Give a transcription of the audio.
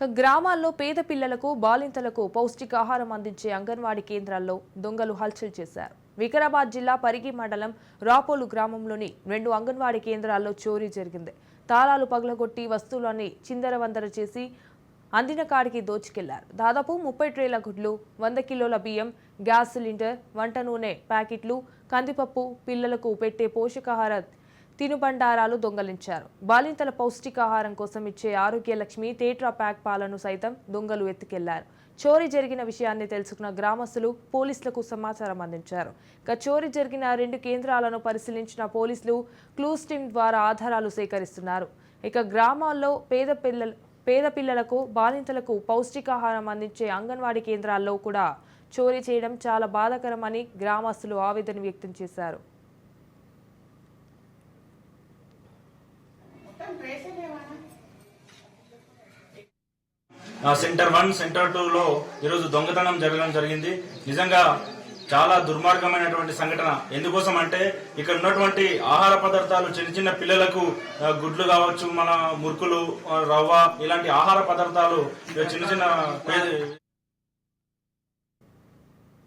గ్రామాల్లో పేద పిల్లలకు బాలింతలకు పౌష్టికాహారం అందించే అంగన్వాడీ కేంద్రాల్లో దొంగలు హల్చల్ చేశారు. వికారాబాద్ జిల్లా పరిగి మండలం రాపోలు గ్రామంలోని రెండు అంగన్వాడీ కేంద్రాల్లో చోరీ జరిగింది. తాళాలు పగలగొట్టి వస్తువులన్నీ చిందరవందర చేసి అందిన కాడికి దోచుకెళ్ళారు. దాదాపు ముప్పై ట్రేల గుడ్లు వంద కిలోల బియ్యం గ్యాస్ సిలిండర్ వంట నూనె ప్యాకెట్లు కందిపప్పు పిల్లలకు పెట్టే పోషకాహార తినుబండారాలు దొంగలించారు. బాలింతల పౌష్టికాహారం కోసం ఇచ్చే ఆరోగ్య లక్ష్మి టేట్రా ప్యాక్ పాలను సైతం దొంగలు ఎత్తుకెళ్ళారు. చోరీ జరిగిన విషయాన్ని తెలుసుకున్న గ్రామస్తులు పోలీసులకు సమాచారం అందించారు. ఇక చోరీ జరిగిన రెండు కేంద్రాలను పరిశీలించిన పోలీసులు క్లూస్ టీమ్ ద్వారా ఆధారాలు సేకరిస్తున్నారు. ఇక గ్రామాల్లో పేద పిల్లలు పేద పిల్లలకు బాలింతలకు పౌష్టికాహారం అందించే అంగన్వాడీ కేంద్రాల్లో కూడా చోరీ చేయడం చాలా బాధాకరమని గ్రామస్తులు ఆవేదన వ్యక్తం చేశారు. సెంటర్ వన్ సెంటర్ టూ లో ఈరోజు దొంగతనం జరగడం జరిగింది. నిజంగా చాలా దుర్మార్గమైనటువంటి సంఘటన. ఎందుకోసం అంటే ఇక్కడ ఉన్నటువంటి ఆహార పదార్థాలు చిన్న చిన్న పిల్లలకు గుడ్లు కావచ్చు మన మురుకులు రవ్వ ఇలాంటి ఆహార పదార్థాలు చిన్న చిన్న